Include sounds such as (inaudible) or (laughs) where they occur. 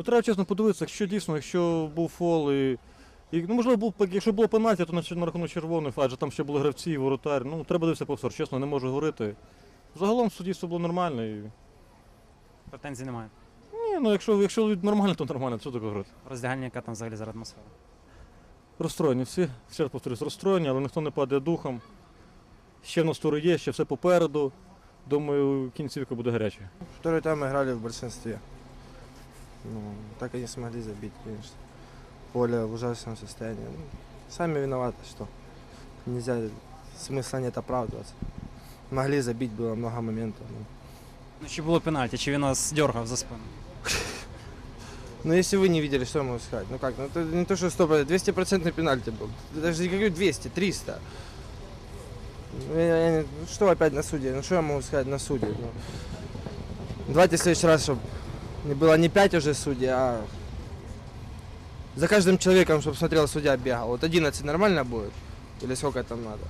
Ну, треба чесно подивитися, якщо дійсно, якщо був фол і. і ну, можливо, був, якщо було пенальті, то на, на рахунок червоних, адже там ще були гравці, воротар. Ну, треба дивитися повтор, чесно, не можу говорити. Загалом суддівство було нормальне. І... Претензій немає. Ні, ну якщо, якщо нормально, то нормально, що таке говорити. Роздягальня, яка там взагалі зараз атмосфера. Розстроєні всі, ще раз повторюсь, розстроєні, але ніхто не падає духом. Ще в нас тури є, ще все попереду. Думаю, кінцівка буде гаряча. Второй тайм играли в большинстве. Ну, так и не смогли забить, конечно. Поле в ужасном состоянии. Ну, сами виноваты, что нельзя, смысла нет оправдываться. Могли забить, было много моментов. Ну, Ну, чи було пенальті, чи він нас дергав за спину? (laughs) Но если вы не видели, что я могу сказать? Ну как, ну это не то, что 100%, 200% пенальти был. Даже не говорю 200, 300. Ну, я- я не- ну, что опять на суде? Ну что я могу сказать на суде? Ну, давайте в следующий раз, чтобы было не 5 уже судей, а за каждым человеком, чтобы смотрел судья, бегал. Вот 11 нормально будет? Или сколько там надо?